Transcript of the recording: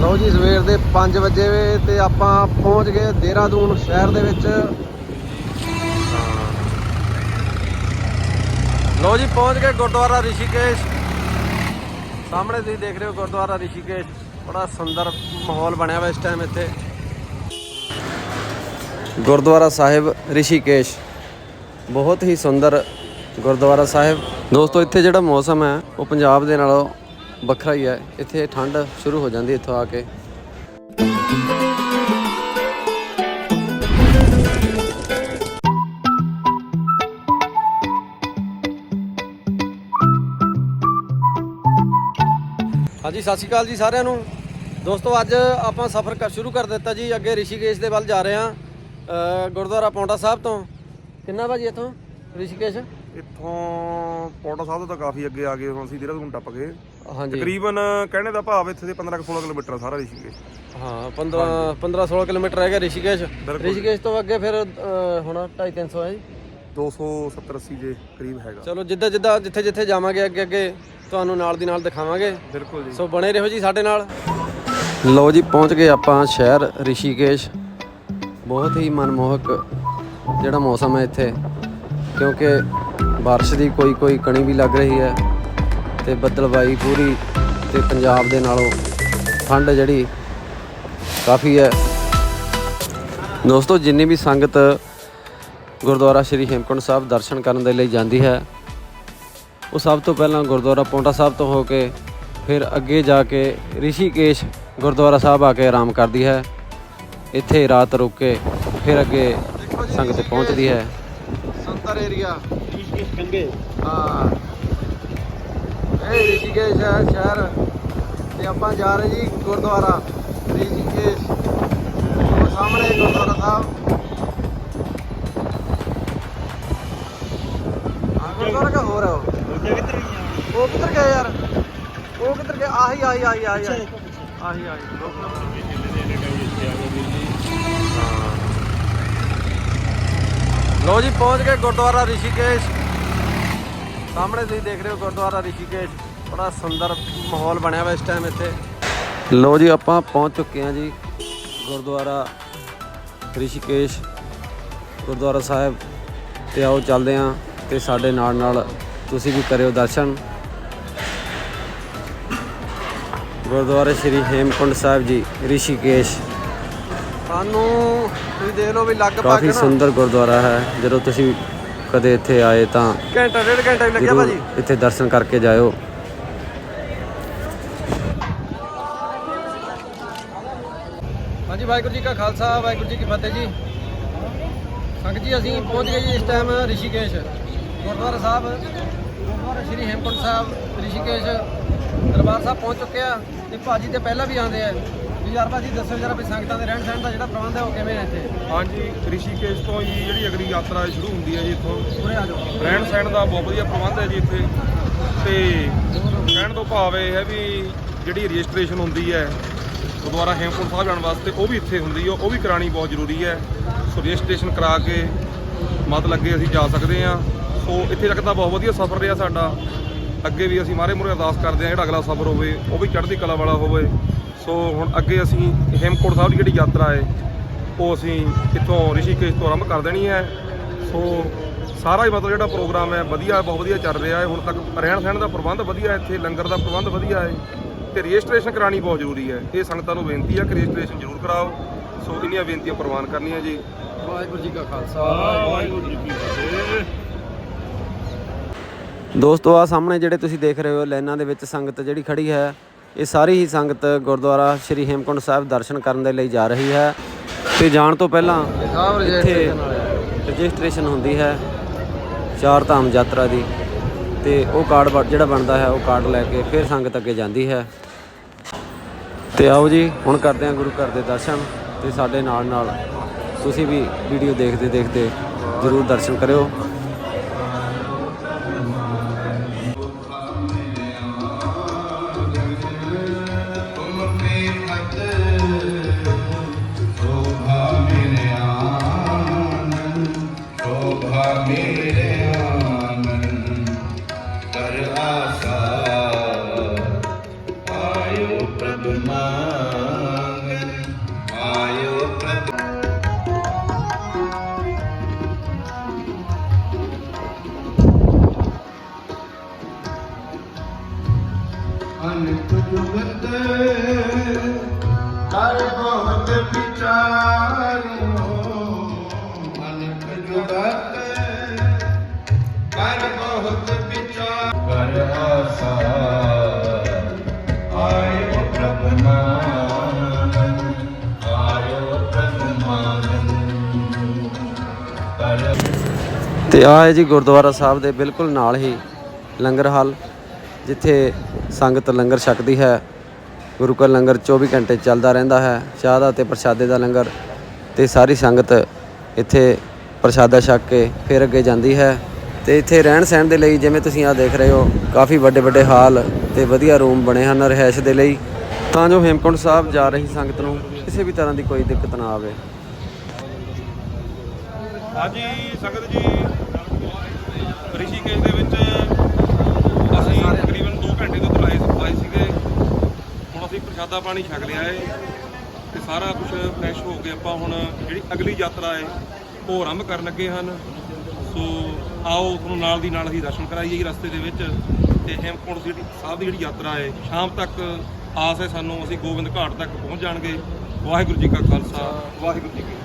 ਲਓ ਜੀ, ਸਵੇਰ ਦੇ 5 ਵਜੇ ਵੇ ਤੇ ਆਪਾਂ ਪਹੁੰਚ ਗਏ ਦੇਹਰਾਦੂਨ ਸ਼ਹਿਰ ਦੇ ਵਿੱਚ। ਲਓ ਜੀ, ਪਹੁੰਚ ਗਏ ਗੁਰਦੁਆਰਾ ਰਿਸ਼ੀਕੇਸ਼। ਸਾਹਮਣੇ ਤੁਸੀਂ ਦੇਖ ਰਹੇ ਹੋ ਗੁਰਦੁਆਰਾ ਰਿਸ਼ੀਕੇਸ਼। ਬੜਾ ਸੁੰਦਰ ਮਾਹੌਲ ਬਣਿਆ ਹੋਇਆ ਇਸ ਟਾਈਮ ਇੱਥੇ। ਗੁਰਦੁਆਰਾ ਸਾਹਿਬ ਰਿਸ਼ੀਕੇਸ਼। ਬਹੁਤ ਹੀ ਸੁੰਦਰ ਗੁਰਦੁਆਰਾ ਸਾਹਿਬ। ਦੋਸਤੋ, ਇੱਥੇ ਜਿਹੜਾ ਮੌਸਮ ਹੈ, ਉਹ ਪੰਜਾਬ ਦੇ ਨਾਲੋਂ ਵੱਖਰਾ ਹੀ ਹੈ। ਇੱਥੇ ਠੰਡ ਸ਼ੁਰੂ ਹੋ ਜਾਂਦੀ ਇੱਥੋਂ ਆ ਕੇ। ਹਾਂਜੀ, ਸਤਿ ਸ਼੍ਰੀ ਅਕਾਲ ਜੀ ਸਾਰਿਆਂ ਨੂੰ। ਦੋਸਤੋ, ਅੱਜ ਆਪਾਂ ਸਫ਼ਰ ਕਰ ਸ਼ੁਰੂ ਕਰ ਦਿੱਤਾ ਜੀ। ਅੱਗੇ ਰਿਸ਼ੀਕੇਸ਼ ਦੇ ਵੱਲ ਜਾ ਰਹੇ ਹਾਂ ਗੁਰਦੁਆਰਾ ਪੌਂਟਾ ਸਾਹਿਬ ਤੋਂ। ਕਿੰਨਾ ਭਾਜੀ ਇੱਥੋਂ? ਰਿਸ਼ੀਕੇਸ਼? ਇੱਥੋਂ ਪੌਂਟਾ ਸਾਹਿਬ ਤੋਂ ਤਾਂ ਕਾਫੀ ਅੱਗੇ ਆ ਗਏ ਹੁਣ ਅਸੀਂ ਦੇਹਰਾਦੂਨ ਟੱਪ ਗਏ। ਹਾਂਜੀ। ਤਕਰੀਬਨ ਕਹਿਣੇ ਦਾ ਭਾਵ ਇੱਥੇ ਦੇ 15 ਕੁ 16 ਕਿਲੋਮੀਟਰ ਆ ਸਾਰਾ ਰਿਸ਼ੀਕੇਸ਼। ਹਾਂ 15 15 16 ਕਿਲੋਮੀਟਰ ਹੈਗਾ ਰਿਸ਼ੀਕੇਸ਼। ਬਿਲਕੁਲ। ਰਿਸ਼ੀਕੇਸ਼ ਤੋਂ ਅੱਗੇ ਫਿਰ ਹੁਣ 2.5 300 ਹੈ ਜੀ। 270 80 ਦੇ ਕਰੀਬ ਹੈਗਾ। ਚਲੋ ਜਿੱਦਾਂ ਜਿੱਦਾਂ ਜਿੱਥੇ ਜਿੱਥੇ ਜਾਵਾਂਗੇ ਅੱਗੇ ਅੱਗੇ ਤੁਹਾਨੂੰ ਨਾਲ ਦੀ ਨਾਲ ਦਿਖਾਵਾਂਗੇ। ਬਿਲਕੁਲ ਜੀ। ਸੋ ਬਣੇ ਰਹੋ ਜੀ ਸਾਡੇ ਨਾਲ। ਲਓ ਜੀ ਪਹੁੰਚ ਗਏ ਆਪਾਂ ਸ਼ਹਿਰ ਰਿਸ਼ੀਕੇਸ਼। ਬਹੁਤ ਹੀ ਮਨਮੋਹਕ ਜਿਹੜਾ ਮੌਸਮ ਹੈ ਇੱਥੇ। ਕਿਉਂਕਿ ਬਾਰਿਸ਼ ਦੀ ਕੋਈ ਕੋਈ ਕਣੀ ਵੀ ਲੱਗ ਰਹੀ ਹੈ ਤੇ ਬੱਦਲਬਾਈ ਪੂਰੀ ਤੇ ਪੰਜਾਬ ਦੇ ਨਾਲੋਂ ਠੰਡ ਜਿਹੜੀ ਕਾਫੀ ਹੈ। ਦੋਸਤੋ, ਜਿੰਨੀ ਵੀ ਸੰਗਤ ਗੁਰਦੁਆਰਾ ਸ਼੍ਰੀ ਹੇਮਕੁੰਟ ਸਾਹਿਬ ਦਰਸ਼ਨ ਕਰਨ ਦੇ ਲਈ ਜਾਂਦੀ ਹੈ, ਉਹ ਸਭ ਤੋਂ ਪਹਿਲਾਂ ਗੁਰਦੁਆਰਾ ਪੌਂਟਾ ਸਾਹਿਬ ਤੋਂ ਹੋ ਕੇ ਫਿਰ ਅੱਗੇ ਜਾ ਕੇ ਰਿਸ਼ੀਕੇਸ਼ ਗੁਰਦੁਆਰਾ ਸਾਹਿਬ ਆ ਕੇ ਆਰਾਮ ਕਰਦੀ ਹੈ। ਇੱਥੇ ਰਾਤ ਰੁਕ ਕੇ ਫਿਰ ਅੱਗੇ ਸੰਗਤ ਪਹੁੰਚਦੀ ਹੈ। ਸੰਤਰ ਏਰੀਆ ਰਿਸ਼ੀਕੇਸ਼ ਗੰਗੇ ਹਾਂ ਇਹ ਰਿਸ਼ੀਕੇਸ਼ ਹੈ ਸ਼ਹਿਰ ਤੇ ਆਪਾਂ ਜਾ ਰਹੇ ਜੀ ਗੁਰਦੁਆਰਾ ਰਿਸ਼ੀਕੇਸ਼ ਉਹ ਸਾਹਮਣੇ ਗੁਰਦੁਆਰਾ ਸਾਹਿਬ ਹਾਂ ਗੁਰਦੁਆਰਾ ਕਾ ਹੋਰ ਹੈ ਉਹ ਉਹ ਕਿੱਧਰ ਗਏ ਯਾਰ ਉਹ ਕਿੱਧਰ ਗਏ ਆਹੀ ਆਹੀ ਆਹੀ ਆਹੀ ਆਹੀ ਆਹੀ ਆਹੀ ਲੋ ਜੀ, ਪਹੁੰਚ ਗਏ ਗੁਰਦੁਆਰਾ ਰਿਸ਼ੀਕੇਸ਼। ਸਾਹਮਣੇ ਤੁਸੀਂ ਦੇਖ ਰਹੇ ਹੋ ਗੁਰਦੁਆਰਾ ਰਿਸ਼ੀਕੇਸ਼। ਬੜਾ ਸੁੰਦਰ ਮਾਹੌਲ ਬਣਿਆ ਹੋਇਆ ਇਸ ਟਾਈਮ ਇੱਥੇ। ਲੋ ਜੀ, ਆਪਾਂ ਪਹੁੰਚ ਚੁੱਕੇ ਹਾਂ ਜੀ ਗੁਰਦੁਆਰਾ ਰਿਸ਼ੀਕੇਸ਼। ਗੁਰਦੁਆਰਾ ਸਾਹਿਬ ਤੇ ਆਓ ਚੱਲਦੇ ਹਾਂ ਤੇ ਸਾਡੇ ਨਾਲ ਨਾਲ ਤੁਸੀਂ ਵੀ ਕਰਿਓ ਦਰਸ਼ਨ। ਗੁਰਦੁਆਰਾ ਸ਼੍ਰੀ ਹੇਮਕੁੰਡ ਸਾਹਿਬ ਜੀ, ਰਿਸ਼ੀਕੇਸ਼। ਸਾਨੂੰ ਤੁਸੀਂ ਦੇਖ ਲਓ ਵੀ ਲੱਗ ਕਾਫੀ ਸੁੰਦਰ ਗੁਰਦੁਆਰਾ ਹੈ। ਜਦੋਂ ਤੁਸੀਂ ਕਦੇ ਇੱਥੇ ਆਏ ਤਾਂ ਘੰਟਾ ਡੇਢ ਘੰਟਾ ਲੱਗਿਆ ਭਾਜੀ। ਇੱਥੇ ਦਰਸ਼ਨ ਕਰਕੇ ਜਾਇਓ। ਹਾਂਜੀ ਵਾਹਿਗੁਰੂ ਜੀ ਕਾ ਖਾਲਸਾ ਵਾਹਿਗੁਰੂ ਜੀ ਕੀ ਫਤਿਹ ਜੀ। ਸੰਗਤ ਜੀ ਅਸੀਂ ਪਹੁੰਚ ਗਏ ਜੀ ਇਸ ਟਾਈਮ ਰਿਸ਼ੀਕੇਸ਼। ਗੁਰਦੁਆਰਾ ਸਾਹਿਬ ਗੁਰਦੁਆਰਾ ਸ਼੍ਰੀ ਹੇਮਕੁੰਟ ਸਾਹਿਬ ਰਿਸ਼ੀਕੇਸ਼ ਦਰਬਾਰ ਸਾਹਿਬ ਪਹੁੰਚ ਚੁੱਕੇ ਆ। ਤੇ ਭਾਜੀ ਤੇ ਪਹਿਲਾਂ ਵੀ ਆਉਂਦੇ ਆ। ਵੀ ਯਾਰ ਭਾਜੀ ਦੱਸੋ ਜਰਾ ਵੀ ਸੰਗਤਾਂ ਦੇ ਰਹਿਣ ਸਹਿਣ ਦਾ ਜਿਹੜਾ ਪ੍ਰਬੰਧ ਹੈ ਉਹ ਕਿਵੇਂ ਹੈ ਇੱਥੇ? ਹਾਂਜੀ ਰਿਸ਼ੀਕੇਸ਼ ਤੋਂ ਜੀ ਜਿਹੜੀ ਅਗਲੀ ਯਾਤਰਾ ਸ਼ੁਰੂ ਹੁੰਦੀ ਹੈ ਜੀ ਇੱਥੋਂ। ਉਰੇ ਆ ਜਾਓ। ਰਹਿਣ ਸਹਿਣ ਦਾ ਬਹੁਤ ਵਧੀਆ ਪ੍ਰਬੰਧ ਹੈ ਜੀ ਇੱਥੇ। ਤੇ ਕਹਿਣ ਤੋਂ ਭਾਵ ਇਹ ਹੈ ਵੀ ਜਿਹੜੀ ਰਜਿਸਟ੍ਰੇਸ਼ਨ ਹੁੰਦੀ ਹੈ ਗੁਰਦੁਆਰਾ ਹੇਮਕੁੰਟ ਸਾਹਿਬ ਜਾਣ ਵਾਸਤੇ ਉਹ ਵੀ ਇੱਥੇ ਹੁੰਦੀ ਹੈ ਉਹ ਵੀ ਕਰਾਣੀ ਬਹੁਤ ਜ਼ਰੂਰੀ ਹੈ। ਸੋ ਰਜਿਸਟ੍ਰੇਸ਼ਨ ਕਰਾ ਕੇ ਮਤ ਲੱਗੇ ਅਸੀਂ ਜਾ ਸਕਦੇ ਹਾਂ। ਸੋ ਇੱਥੇ ਤੱਕ ਤਾਂ ਬਹੁਤ ਵਧੀਆ ਸਫ਼ਰ ਰਿਹਾ ਸਾਡਾ। ਅੱਗੇ ਵੀ ਅਸੀਂ ਮਾਰੇ ਮੁਰੇ ਅਰਦਾਸ ਕਰਦੇ ਹਾਂ, ਜਿਹੜਾ ਅਗਲਾ ਸਫ਼ਰ ਹੋਵੇ, ਉਹ ਵੀ ਚੜ੍ਹਦੀ ਕਲਾ ਵਾਲਾ ਹੋਵੇ। ਸੋ ਹੁਣ ਅੱਗੇ ਅਸੀਂ ਹੇਮਕੁੰਟ ਸਾਹਿਬ ਦੀ ਜਿਹੜੀ ਯਾਤਰਾ ਹੈ, ਉਹ ਅਸੀਂ ਇੱਥੋਂ ਰਿਸ਼ੀਕੇਸ਼ ਤੋਂ ਆਰੰਭ ਕਰ ਦੇਣੀ ਹੈ। ਸੋ ਸਾਰਾ ਹੀ ਮਤਲਬ ਜਿਹੜਾ ਪ੍ਰੋਗਰਾਮ ਹੈ, ਵਧੀਆ, ਬਹੁਤ ਵਧੀਆ ਚੱਲ ਰਿਹਾ ਹੈ। ਹੁਣ ਤੱਕ ਰਹਿਣ ਸਹਿਣ ਦਾ ਪ੍ਰਬੰਧ ਵਧੀਆ ਹੈ, ਇੱਥੇ ਲੰਗਰ ਦਾ ਪ੍ਰਬੰਧ ਵਧੀਆ ਹੈ। ਤੇ ਰਜਿਸਟ੍ਰੇਸ਼ਨ ਕਰਾਣੀ ਬਹੁਤ ਜ਼ਰੂਰੀ ਹੈ। ਇਹ ਸੰਗਤਾਂ ਨੂੰ ਬੇਨਤੀ ਹੈ ਕਿ ਰਜਿਸਟ੍ਰੇਸ਼ਨ ਜ਼ਰੂਰ ਕਰਾਓ। ਸੋ ਇੰਨੀਆਂ ਬੇਨਤੀਆਂ ਪ੍ਰਵਾਨ ਕਰਨੀਆਂ ਜੀ। ਵਾਹਿਗੁਰੂ ਜੀ ਕਾ ਖਾਲਸਾ, ਵਾਹਿਗੁਰੂ ਜੀ ਕੀ ਫਤਿਹ ਦੋਸਤੋ ਆ ਸਾਹਮਣੇ ਜਿਹੜੇ ਤੁਸੀਂ ਦੇਖ ਰਹੇ ਹੋ ਲਾਈਨਾਂ ਦੇ ਵਿੱਚ ਸੰਗਤ ਜਿਹੜੀ ਖੜੀ ਹੈ, ਇਹ ਸਾਰੀ ਹੀ ਸੰਗਤ ਗੁਰਦੁਆਰਾ ਸ਼੍ਰੀ ਹੇਮਕੁੰਟ ਸਾਹਿਬ ਦਰਸ਼ਨ ਕਰਨ ਦੇ ਲਈ ਜਾ ਰਹੀ ਹੈ। ਤੇ ਜਾਣ ਤੋਂ ਪਹਿਲਾਂ ਇੱਥੇ ਰਜਿਸਟ੍ਰੇਸ਼ਨ ਹੁੰਦੀ ਹੈ ਚਾਰ ਧਾਮ ਯਾਤਰਾ ਦੀ, ਤੇ ਉਹ ਕਾਰਡ ਬਣ- ਜਿਹੜਾ ਬਣਦਾ ਹੈ, ਉਹ ਕਾਰਡ ਲੈ ਕੇ ਫਿਰ ਸੰਗਤ ਅੱਗੇ ਜਾਂਦੀ ਹੈ। ਤੇ ਆਓ ਜੀ, ਹੁਣ ਕਰਦੇ ਹਾਂ ਗੁਰੂ ਘਰ ਦੇ ਦਰਸ਼ਨ, ਤੇ ਸਾਡੇ ਨਾਲ ਨਾਲ ਤੁਸੀਂ ਵੀ ਵੀਡੀਓ ਦੇਖਦੇ ਦੇਖਦੇ ਜ਼ਰੂਰ ਦਰਸ਼ਨ ਕਰਿਓ। ਕਰ ਬਹੁਤ ਵਿਚਾਰੂ ਮਨਕ ਜੁਗਤ ਕਰ ਬਹੁਤ ਵਿਚਾਰ ਕਰ ਆਸਾ ਆਇਓ ਪ੍ਰਭ ਆਇਓ ਪ੍ਰਭ ਕਰ ਤੇ ਆ ਹੈ ਜੀ ਗੁਰਦੁਆਰਾ ਸਾਹਿਬ ਦੇ ਬਿਲਕੁਲ ਨਾਲ ਹੀ ਲੰਗਰ ਹਾਲ, ਜਿੱਥੇ ਸੰਗਤ ਲੰਗਰ ਛਕਦੀ ਹੈ। ਗੁਰੂ ਕਾ ਲੰਗਰ 24 ਘੰਟੇ ਚੱਲਦਾ ਰਹਿੰਦਾ ਹੈ। ਚਾਹ ਦਾ ਤੇ ਪ੍ਰਸ਼ਾਦੇ ਦਾ ਲੰਗਰ ਤੇ ਸਾਰੀ ਸੰਗਤ ਇੱਥੇ ਪ੍ਰਸ਼ਾਦਾ ਛਕ ਕੇ ਫਿਰ ਅੱਗੇ ਜਾਂਦੀ ਹੈ। ਤੇ ਇੱਥੇ ਰਹਿਣ ਸਹਿਣ ਦੇ ਲਈ ਜਿਵੇਂ ਤੁਸੀਂ ਆ ਦੇਖ ਰਹੇ ਹੋ, ਕਾਫੀ ਵੱਡੇ ਵੱਡੇ ਹਾਲ ਤੇ ਵਧੀਆ ਰੂਮ ਬਣੇ ਹਨ ਰਹਿائش ਦੇ ਲਈ। ਤਾਂ ਜੋ ਹੇਮਕੁੰਟ ਸਾਹਿਬ ਜਾ ਰਹੀ ਸੰਗਤ ਨੂੰ ਕਿਸੇ ਵੀ ਤਰ੍ਹਾਂ ਦੀ ਕੋਈ ਦਿੱਕਤ ਨਾ ਆਵੇ। ਹਾਂਜੀ, ਸੰਗਤ ਜੀ। ਰਿਸ਼ੀਕੇਸ਼ ਪ੍ਰਸ਼ਾਦਾ ਪਾਣੀ ਛਕ ਲਿਆ ਏ ਤੇ ਸਾਰਾ ਕੁਝ ਫਰੈਸ਼ ਹੋ ਕੇ ਆਪਾਂ ਹੁਣ ਜਿਹੜੀ ਅਗਲੀ ਯਾਤਰਾ ਏ, ਉਹ ਆਰੰਭ ਕਰਨ ਲੱਗੇ ਹਨ। ਸੋ ਆਓ ਤੁਹਾਨੂੰ ਨਾਲ ਦੀ ਨਾਲ ਅਸੀਂ ਦਰਸ਼ਨ ਕਰਾਈਏ ਜੀ ਰਸਤੇ ਦੇ ਵਿੱਚ ਤੇ ਹੇਮਕੁੰਟ ਸਿਟੀ ਸਾਹਿਬ ਦੀ ਜਿਹੜੀ ਯਾਤਰਾ ਏ, ਸ਼ਾਮ ਤੱਕ ਆਸ ਹੈ ਸਾਨੂੰ ਅਸੀਂ ਗੋਬਿੰਦ ਘਾਟ ਤੱਕ ਪਹੁੰਚ ਜਾਣਗੇ। ਵਾਹਿਗੁਰੂ ਜੀ ਕਾ ਖਾਲਸਾ, ਵਾਹਿਗੁਰੂ ਜੀ ਕੀ